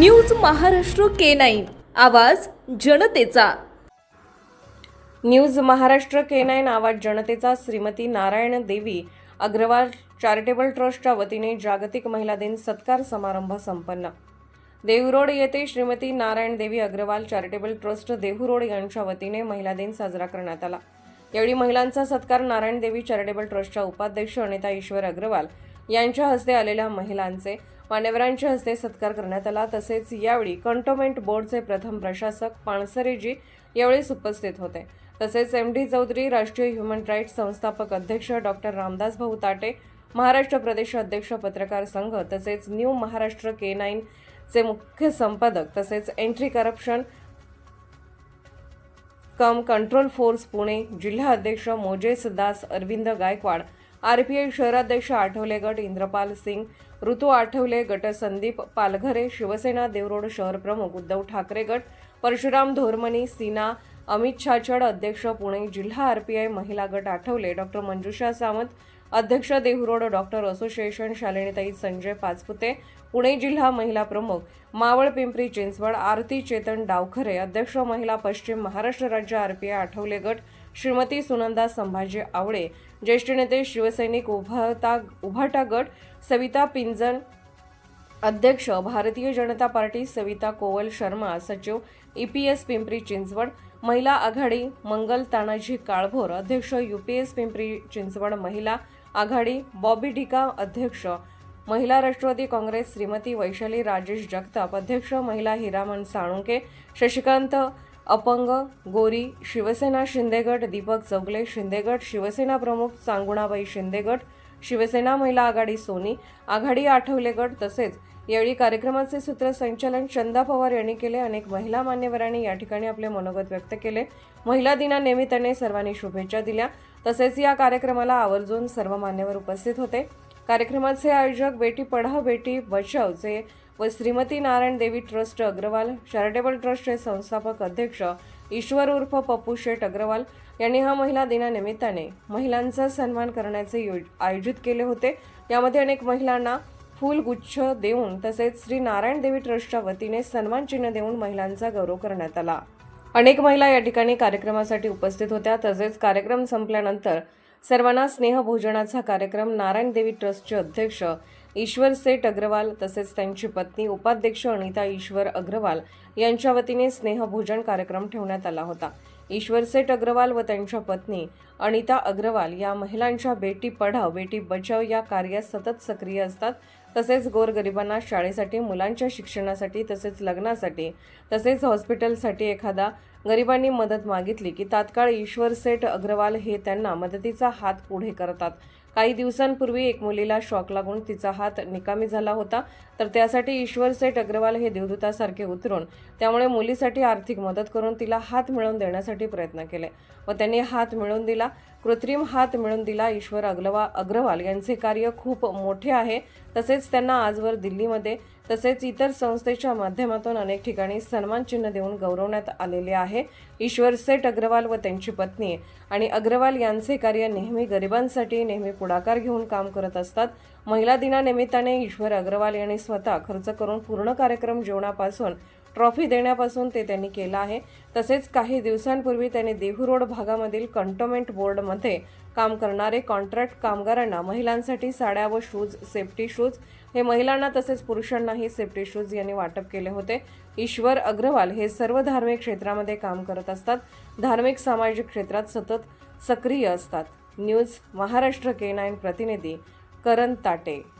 News Maharashtra K nine. आवाज जनतेचा. News Maharashtra K nine आवाज जनतेचा श्रीमती नारायण देवी अग्रवाल चॅरिटेबल ट्रस्टच्या वतीने जागतिक महिला दिन सत्कार समारंभ संपन्न. देहूरोड येथे श्रीमती नारायण देवी अग्रवाल चॅरिटेबल ट्रस्ट देहूरोड यांच्या वतीने महिला दिन साजरा करण्यात आला. यावेळी महिलांचा सत्कार नारायण देवी चॅरिटेबल ट्रस्टच्या उपाध्यक्ष अनिता ईश्वर अग्रवाल यांच्या हस्ते आलेल्या महिलांचे मान्यवरांच्या हस्ते सत्कार करण्यात आला. तसेच यावेळी कंटोमेंट बोर्डचे प्रथम प्रशासक पाणसरेजी यावेळी उपस्थित होते. तसेच एम डी चौधरी राष्ट्रीय ह्युमन राईट्स संस्थापक अध्यक्ष डॉक्टर रामदास भाऊ ताटे महाराष्ट्र प्रदेश अध्यक्ष पत्रकार संघ तसेच न्यू महाराष्ट्र के नाईन चे मुख्य संपादक तसेच anti corruption cum control force Pune जिल्हा अध्यक्ष मोजेस दास अरविंद गायकवाड आरपीआय शहराध्यक्ष आठवले गट इंद्रपाल सिंग ऋतू आठवले गट संदीप पालघरे शिवसेना देवरोड शहर प्रमुख उद्धव ठाकरे गट परशुराम धोरमणी सीना अमित छाछड अध्यक्ष पुणे जिल्हा आरपीआय महिला गट आठवले डॉक्टर मंजुषा सावंत अध्यक्ष देहुरोड डॉक्टर असोसिएशन शालिनीताई संजय पाचपुते पुणे जिल्हा महिला प्रमुख मावळ पिंपरी चिंचवड आरती चेतन डावखरे अध्यक्ष महिला पश्चिम महाराष्ट्र राज्य आरपीआय आठवले गट श्रीमती सुनंदा संभाजी आवळे ज्येष्ठ नेते शिवसैनिक उभाटा उभाटा गट सविता पिंजन अध्यक्ष भारतीय जनता पार्टी सविता कोवल शर्मा सचिव E P S Pimpri Chinchwad महिला आघाडी मंगल तानाजी काळभोर अध्यक्ष U P S Pimpri Chinchwad महिला आघाडी बॉबी डिका अध्यक्ष महिला राष्ट्रवादी काँग्रेस श्रीमती वैशाली राजेश जगताप अध्यक्ष महिला हिरामन साळुंके शशिकांत अपंग गोरी शिवसेना शिंदेगट दीपक चौगले शिंदेगट शिवसेना प्रमुख सांगुणाबाई शिंदेगट शिवसेना महिला आघाडी सोनी आघाडी आठवले गट तसेच यावेळी कार्यक्रमाचे सूत्रसंचालन चंदा पवार यांनी केले. अनेक महिला मान्यवरांनी या ठिकाणी आपले मनोगत व्यक्त केले. महिला दिनानिमित्ताने सर्वांनी शुभेच्छा दिल्या. तसेच या कार्यक्रमाला आवर्जून सर्व मान्यवर उपस्थित होते. कार्यक्रमाचे आयोजक बेटी पढाव बेटी बचावचे व श्रीमती नारायण देवी ट्रस्ट अग्रवाल चॅरिटेबल ट्रस्टचे संस्थापक अध्यक्ष ईश्वर उर्फ पप्पू शेठ अग्रवाल यांनी हा महिला दिनानिमित्ताने महिलांचा सन्मान करण्याचे आयोजित केले होते. यामध्ये अनेक महिलांना फुलगुच्छ देऊन तसेच श्री नारायण देवी ट्रस्टच्या वतीने सन्मान चिन्ह देऊन महिलांचा गौरव करण्यात आला. अनेक महिला या ठिकाणी कार्यक्रमासाठी उपस्थित होत्या. तसेच कार्यक्रम संपल्यानंतर सर्वांना स्नेहभोजनाचा कार्यक्रम नारायण देवी ट्रस्टचे अध्यक्ष ईश्वर सेठ अग्रवाल तसेच त्यांची पत्नी उपाध्यक्ष अनिता ईश्वर अग्रवाल यांच्या वतीने स्नेहभोजन कार्यक्रम ठेवण्यात आला होता. ईश्वरसेठ अग्रवाल व त्यांच्या पत्नी अनिता अग्रवाल या महिलांच्या बेटी पढाव बेटी बचाव या कार्यात सतत सक्रिय असतात. तसेच गोरगरिबांना शाळेसाठी मुलांच्या शिक्षणासाठी तसेच लग्नासाठी तसेच हॉस्पिटलसाठी एखादा गरिबांनी मदत मागितली की तात्काळ ईश्वर सेठ अग्रवाल हे त्यांना मदतीचा हात पुढे करतात. काही दिवसांपूर्वी एक मुलीला शॉक लागून तिचा हात निकामी झाला होता. तर त्यासाठी ईश्वर सेठ अग्रवाल हे देवदूतासारखे उतरून त्यामुळे मुलीसाठी आर्थिक मदत करून तिला हात मिळवून देण्यासाठी प्रयत्न केले व त्यांनी हात मिळवून दिला. कृत्रिम हात मिळवून दिला ईश्वर अग्रवा अग्रवाल. यांचे कार्य खूप मोठे आहे. तसेच त्यांना आजवर दिल्लीमध्ये तसेच इतर संस्थेच्या माध्यमातून अनेक ठिकाणी सन्मान चिन्ह देऊन गौरवण्यात आलेले आहे. ईश्वर सेठ अग्रवाल व त्यांची पत्नी आणि अग्रवाल यांचे कार्य नेहमी गरिबांसाठी नेहमी पुढाकार घेऊन काम करत असतात. महिला दिनानिमित्ताने ईश्वर अग्रवाल यांनी स्वतः खर्च करून पूर्ण कार्यक्रम जेवणापासून ट्रॉफी देण्यापासून ते त्यांनी केलं आहे. तसेच काही दिवसांपूर्वी त्यांनी देहू रोड भागामधील कंटोमेंट बोर्डमध्ये काम करणारे कॉन्ट्रॅक्ट कामगारांना महिलांसाठी साड्या व शूज सेफ्टी शूज हे महिलांना तसेच पुरुषांनाही सेफ्टी शूज यांनी वाटप केले होते. ईश्वर अग्रवाल हे सर्व धार्मिक क्षेत्रामध्ये काम करत असतात. धार्मिक सामाजिक क्षेत्रात सतत सक्रिय असतात. न्यूज महाराष्ट्र के नाईन प्रतिनिधी करण ताटे.